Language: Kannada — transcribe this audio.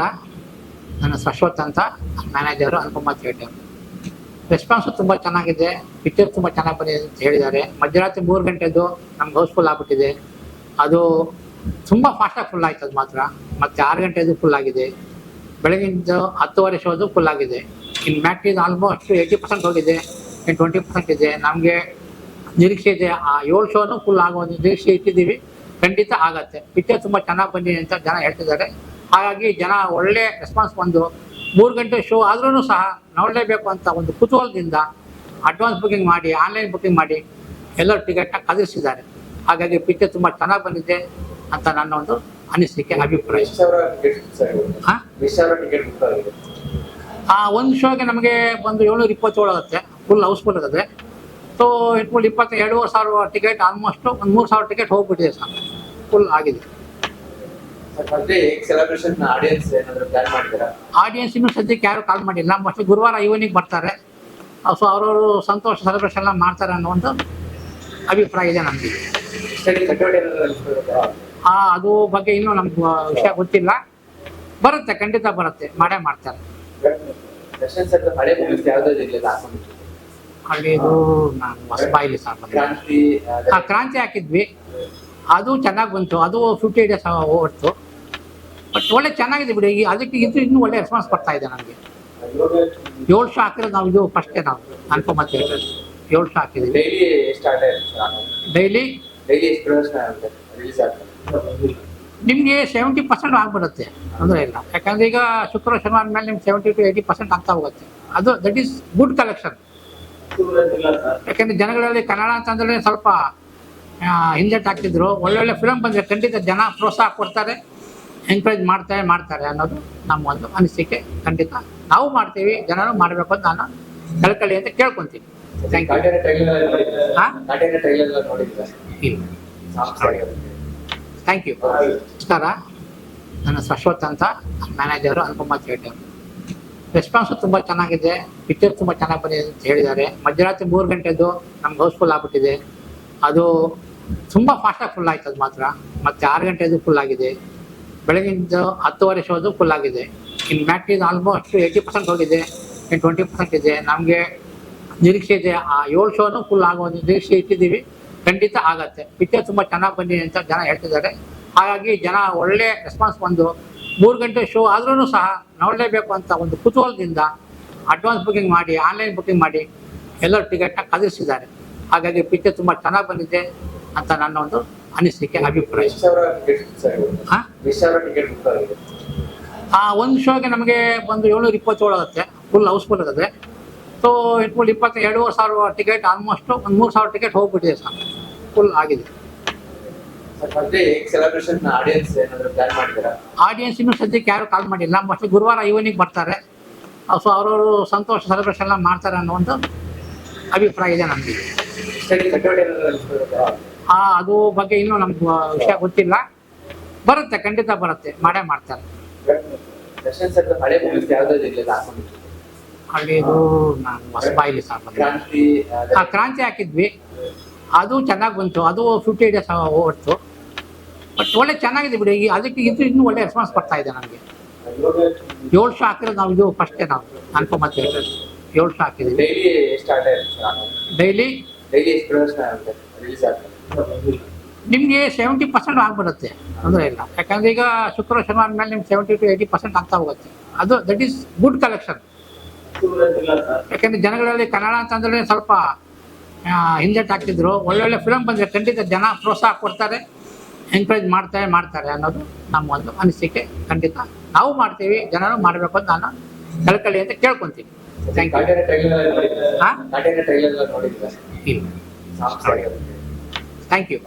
ನಮಸ್ಕಾರ ನನ್ನ ಶಾಶ್ವತ್ ಅಂತ ಮ್ಯಾನೇಜರು ಅನುಪಮ ಥಿಯೇಟರ್ ರೆಸ್ಪಾನ್ಸು ತುಂಬ ಚೆನ್ನಾಗಿದೆ ಪಿಕ್ಚರ್ ತುಂಬ ಚೆನ್ನಾಗಿ ಬಂದಿದೆ ಅಂತ ಹೇಳಿದ್ದಾರೆ. ಮಧ್ಯರಾತ್ರಿ ಮೂರು ಗಂಟೆದು ನಮ್ಗೆ ಹೌಸ್ಫುಲ್ ಆಗ್ಬಿಟ್ಟಿದೆ. ಅದು ತುಂಬ ಫಾಸ್ಟಾಗಿ ಫುಲ್ ಆಯ್ತು ಅದು ಮಾತ್ರ. ಮತ್ತೆ ಆರು ಗಂಟೆದು ಫುಲ್ ಆಗಿದೆ. ಬೆಳಗಿಂದ ಹತ್ತುವರೆ ಶೋದು ಫುಲ್ ಆಗಿದೆ. ಇನ್ನು ಮ್ಯಾಟ್ರಿಸ್ ಆಲ್ಮೋಸ್ಟ್ ಏಯ್ಟಿ ಪರ್ಸೆಂಟ್ ಹೋಗಿದೆ. ಇನ್ನು ಟ್ವೆಂಟಿ ಪರ್ಸೆಂಟ್ ಇದೆ. ನಮಗೆ ನಿರೀಕ್ಷೆ ಇದೆ. ಆ ಏಳು ಶೋನು ಫುಲ್ ಆಗೋ ಒಂದು ನಿರೀಕ್ಷೆ ಇಟ್ಟಿದ್ದೀವಿ. ಖಂಡಿತ ಆಗತ್ತೆ. ಪಿಕ್ಚರ್ ತುಂಬ ಚೆನ್ನಾಗಿ ಬಂದಿದೆ ಅಂತ ಜನ ಹೇಳ್ತಿದ್ದಾರೆ. ಹಾಗಾಗಿ ಜನ ಒಳ್ಳೆ ರೆಸ್ಪಾನ್ಸ್ ಬಂದು ಮೂರು ಗಂಟೆ ಶೋ ಆದ್ರೂ ಸಹ ನೋಡಲೇಬೇಕು ಅಂತ ಒಂದು ಕುತೂಹಲದಿಂದ ಅಡ್ವಾನ್ಸ್ ಬುಕ್ಕಿಂಗ್ ಮಾಡಿ ಆನ್ಲೈನ್ ಬುಕ್ಕಿಂಗ್ ಮಾಡಿ ಎಲ್ಲರೂ ಟಿಕೆಟ್ನ ಕದಿಸಿದ್ದಾರೆ ಹಾಗಾಗಿ ಪಿಕ್ಚರ್ ತುಂಬ ಚೆನ್ನಾಗಿ ಬಂದಿದೆ ಅಂತ ನನ್ನ ಒಂದು ಅನಿಸಿಕೆ ಅಭಿಪ್ರಾಯ. ಒಂದು ಶೋಗೆ ನಮಗೆ ಒಂದು ಏಳ್ನೂರ ಇಪ್ಪತ್ತೇಳು ಆಗುತ್ತೆ ಫುಲ್ ಹೌಸ್ಫುಲ್ ಆಗುತ್ತೆ ಸೊ ಇಟ್ಕೊಂಡು ಇಪ್ಪತ್ತ ಎರಡೂವರೆ ಸಾವಿರ ಟಿಕೆಟ್ ಆಲ್ಮೋಸ್ಟ್ ಒಂದು ಮೂರು ಸಾವಿರ ಟಿಕೆಟ್ ಹೋಗ್ಬಿಟ್ಟಿದೆ ಸರ್. ಫುಲ್ ಆಗಿದೆ. ಆಡಿಯನ್ಸ್ ಇನ್ನು ಸದ್ಯಕ್ಕೆ ಯಾರು ಕಾಲ್ ಮಾಡಿಲ್ಲ. ಮೋಸ್ಟ್ಲಿ ಗುರುವಾರ ಈವನಿಂಗ್ ಬರ್ತಾರೆ. ಸೊ ಅವರವರು ಸಂತೋಷ ಸೆಲೆಬ್ರೇಷನ್ ಎಲ್ಲ ಮಾಡ್ತಾರೆ ಅನ್ನೋ ಒಂದು ಅಭಿಪ್ರಾಯ ಇದೆ ನಮಗೆ. ಹಾ ಅದು ಬಗ್ಗೆ ಇನ್ನೂ ನಮ್ಗೆ ವಿಷಯ ಗೊತ್ತಿಲ್ಲ. ಬರುತ್ತೆ ಖಂಡಿತ ಬರುತ್ತೆ. ಮಾಡೇ ಮಾಡ್ತಾರೆ. ದರ್ಶನ್ ಸರ್ ಹಳೆ ಮೂವೀಸ್ ಯಾವ್ದಾದ್ರು ಇದೆಯಲ್ಲ ಹಾಕೊಂಡಿದ್ದು ಹಳ್ಳಿದು ನಾನು ಹೊಸಬಾಯಿಲಿ ಸರ್ ಕ್ರಾಂತಿ ಹಾಕಿದ್ವಿ. ಅದು ಚೆನ್ನಾಗಿ ಬಂತು ಅದು ಫಿಫ್ಟಿ ಡೇಸ್ ಹೊರತು. ಬಟ್ ಒಳ್ಳೆ ಚೆನ್ನಾಗಿದೆ ಬಿಡಿ ಈ ಅದಕ್ಕೆ ಇದು ಇನ್ನೂ ಒಳ್ಳೆ ರೆಸ್ಪಾನ್ಸ್ ಬರ್ತಾ ಇದೆ ನಮಗೆ. ಏಳು ಶಾ ಹಾಕಿರೋದು ನಾವು ಇದು ಫಸ್ಟೇ ನಾವು ಅನ್ಕೊಂಬ ಥಿಯೇಟರ್ ಏಳು ಶಾ ಹಾಕಿದ್ದೀವಿ ಡೈಲಿ ನಿಮಗೆ ಸೆವೆಂಟಿ ಪರ್ಸೆಂಟ್ ಆಗ್ಬಿಡುತ್ತೆ ತೊಂದರೆ ಇಲ್ಲ. ಯಾಕಂದ್ರೆ ಈಗ ಶುಕ್ರ ಶನಿವಾರ ಮೇಲೆ ನಿಮ್ಗೆ ಸೆವೆಂಟಿ ಟು ಏಯ್ಟಿ ಪರ್ಸೆಂಟ್ ಆಗ್ತಾ ಹೋಗುತ್ತೆ. ಅದು ದಟ್ ಈಸ್ ಗುಡ್ ಕಲೆಕ್ಷನ್ ಯಾಕಂದ್ರೆ ಜನಗಳಲ್ಲಿ ಕನ್ನಡ ಅಂತಂದ್ರೆ ಸ್ವಲ್ಪ ಹಿಂದೆಟ್ ಹಾಕ್ತಿದ್ರು. ಒಳ್ಳೊಳ್ಳೆ ಫಿಲಮ್ ಬಂದರೆ ಖಂಡಿತ ಜನ ಪ್ರೋತ್ಸಾಹ ಕೊಡ್ತಾರೆ ಎನ್ಕರೇಜ್ ಮಾಡ್ತಾರೆ ಮಾಡ್ತಾರೆ ಅನ್ನೋದು ನಮ್ಮ ಒಂದು ಅನಿಸಿಕೆ. ಖಂಡಿತ ನಾವು ಮಾಡ್ತೀವಿ ಜನರು ಮಾಡಬೇಕು ಅಂತ ನಾನು ಕಳ್ಕೊಳ್ಳಿ ಅಂತ ಕೇಳ್ಕೊಂತೀನಿ. ಥ್ಯಾಂಕ್ ಯು ಥ್ಯಾಂಕ್ ಯು ನಮಸ್ಕಾರ. ನನ್ನ ಶಾಶ್ವತ್ ಅಂತ ಮ್ಯಾನೇಜರು ಅನುಪಮ ಥಿಯೇಟರ್ ರೆಸ್ಪಾನ್ಸು ತುಂಬ ಚೆನ್ನಾಗಿದೆ ಪಿಕ್ಚರ್ ತುಂಬ ಚೆನ್ನಾಗಿ ಬಂದಿದೆ ಅಂತ ಹೇಳಿದ್ದಾರೆ. ಮಧ್ಯರಾತ್ರಿ ಮೂರು ಗಂಟೆದು ನಮ್ಗೆ ಹೌಸ್ಫುಲ್ ಆಗ್ಬಿಟ್ಟಿದೆ. ಅದು ತುಂಬ ಫಾಸ್ಟಾಗಿ ಫುಲ್ ಆಯ್ತು ಅದು ಮಾತ್ರ. ಮತ್ತೆ ಆರು ಗಂಟೆದು ಫುಲ್ ಆಗಿದೆ. ಬೆಳಗಿಂದ ಹತ್ತುವರೆ ಶೋದು ಫುಲ್ ಆಗಿದೆ. ಇನ್ನು ಇದು ಆಲ್ಮೋಸ್ಟ್ ಏಯ್ಟಿ ಪರ್ಸೆಂಟ್ ಹೋಗಿದೆ. ಇನ್ನು ಟ್ವೆಂಟಿ ಪರ್ಸೆಂಟ್ ಇದೆ. ನಮಗೆ ನಿರೀಕ್ಷೆ ಇದೆ. ಆ ಏಳು ಶೋನು ಫುಲ್ ಆಗೋ ನಿರೀಕ್ಷೆ ಇಟ್ಟಿದ್ದೀವಿ. ಖಂಡಿತ ಆಗತ್ತೆ. ಪಿಕ್ಚರ್ ತುಂಬ ಚೆನ್ನಾಗಿ ಬಂದಿದೆ ಅಂತ ಜನ ಹೇಳ್ತಿದ್ದಾರೆ. ಹಾಗಾಗಿ ಜನ ಒಳ್ಳೆ ರೆಸ್ಪಾನ್ಸ್ ಬಂದು ಮೂರು ಗಂಟೆ ಶೋ ಆದ್ರೂ ಸಹ ನೋಡಲೇಬೇಕು ಅಂತ ಒಂದು ಕುತೂಹಲದಿಂದ ಅಡ್ವಾನ್ಸ್ ಬುಕ್ಕಿಂಗ್ ಮಾಡಿ ಆನ್ಲೈನ್ ಬುಕ್ಕಿಂಗ್ ಮಾಡಿ ಎಲ್ಲರೂ ಟಿಕೆಟ್ನ ಕದಿಸಿದ್ದಾರೆ ಹಾಗಾಗಿ ಪಿಕ್ಚರ್ ತುಂಬ ಚೆನ್ನಾಗಿ ಬಂದಿದೆ. ಅಂತ ನನ್ನ ಒಂದು ಅನಿಸಿಕೆ ಅಭಿಪ್ರಾಯ. ಆ ಒಂದು ಶೋಗೆ ನಮಗೆ ಬಂದು ಏಳ್ನೂರ ಇಪ್ಪತ್ತೇಳು ಆಗುತ್ತೆ. ಫುಲ್ ಹೌಸ್ಫುಲ್ ಆಗುತ್ತೆ. ಸೊ ಇಟ್ಕೊಂಡು ಇಪ್ಪತ್ತ ಎರಡೂವರೆ ಸಾವಿರ ಟಿಕೆಟ್ ಆಲ್ಮೋಸ್ಟ್ ಒಂದು ಮೂರು ಸಾವಿರ ಟಿಕೆಟ್ ಹೋಗ್ಬಿಟ್ಟಿದೆ ಸರ್. ಫುಲ್ ಆಗಿದೆ. ಆಡಿಯನ್ಸ್ ಇನ್ನೂ ಸದ್ಯಕ್ಕೆ ಯಾರು ಕಾಲ್ ಮಾಡಿಲ್ಲ. ಮೋಸ್ಟ್ಲಿ ಗುರುವಾರ ಈವ್ನಿಂಗ್ ಬರ್ತಾರೆ. ಸೊ ಅವರವರು ಸಂತೋಷ ಸೆಲೆಬ್ರೇಷನ್ ಎಲ್ಲ ಮಾಡ್ತಾರೆ ಅನ್ನೋ ಒಂದು ಅಭಿಪ್ರಾಯ ಇದೆ ನಮಗೆ. ಆ ಅದು ಬಗ್ಗೆ ಇನ್ನೂ ನಮ್ಗೆ ವಿಷಯ ಗೊತ್ತಿಲ್ಲ. ಬರುತ್ತೆ ಖಂಡಿತ ಬರುತ್ತೆ. ಮಾಡೇ ಮಾಡ್ತಾರೆ. ಹಳೇದು ನಾನು ಹೊಸಬಾಯಿಲಿ ಸರ್. ಕ್ರಾಂತಿ ಆ ಕ್ರಾಂತಿ ಹಾಕಿದ್ವಿ. ಅದು ಚೆನ್ನಾಗಿ ಬಂತು. ಅದು ಫಿಫ್ಟಿ ಡೇಸ್ ಓಡ್ತು. ಬಟ್ ಒಳ್ಳೆ ಚೆನ್ನಾಗಿದೆ ಬಿಡಿ. ಈ ಅದಕ್ಕೆ ಇದು ಇನ್ನೂ ಒಳ್ಳೆ ರೆಸ್ಪಾನ್ಸ್ ಬರ್ತಾ ಇದೆ ನಮಗೆ. ಏಳು ಶೋ ಹಾಕಿರೋದು ನಾವು ಇದು ಫಸ್ಟೇ ನಾವು. ಅನ್ಕೊಂಬ ಏಳು ಶೋ ಹಾಕಿದ್ವಿ ಡೈಲಿ ಡೈಲಿ ನಿಮಗೆ ಸೆವೆಂಟಿ ಪರ್ಸೆಂಟ್ ಆಗ್ಬಿಡುತ್ತೆ ತೊಂದರೆ ಇಲ್ಲ. ಯಾಕಂದ್ರೆ ಈಗ ಶುಕ್ರ ಶನಿವಾರ ಮೇಲೆ ನಿಮ್ಗೆ ಸೆವೆಂಟಿ ಟು ಏಯ್ಟಿ ಪರ್ಸೆಂಟ್ ಆಗ್ತಾ ಹೋಗುತ್ತೆ. ಅದು ದಟ್ ಈಸ್ ಗುಡ್ ಕಲೆಕ್ಷನ್ ಯಾಕಂದ್ರೆ ಜನಗಳಲ್ಲಿ ಕನ್ನಡ ಅಂತಂದ್ರೆ ಸ್ವಲ್ಪ ಹಿಂದೆಟ್ ಹಾಕ್ತಿದ್ರು ಒಳ್ಳೊಳ್ಳೆ ಫಿಲಮ್ ಬಂದರೆ ಖಂಡಿತ ಜನ ಪ್ರೋತ್ಸಾಹ ಕೊಡ್ತಾರೆ ಎನ್ಕರೇಜ್ ಮಾಡ್ತಾರೆ ಮಾಡ್ತಾರೆ ಅನ್ನೋದು ನಮ್ಮ ಒಂದು ಅನಿಸಿಕೆ. ಖಂಡಿತ ನಾವು ಮಾಡ್ತೀವಿ ಜನರು ಮಾಡಬೇಕು ಅಂತ ನಾನು ಕಳ್ಕೊಳ್ಳಿ ಅಂತ ಕೇಳ್ಕೊಂತೀನಿ. ಥ್ಯಾಂಕ್ ಯು ಹಾಂ ಇಲ್ಲ. Thank you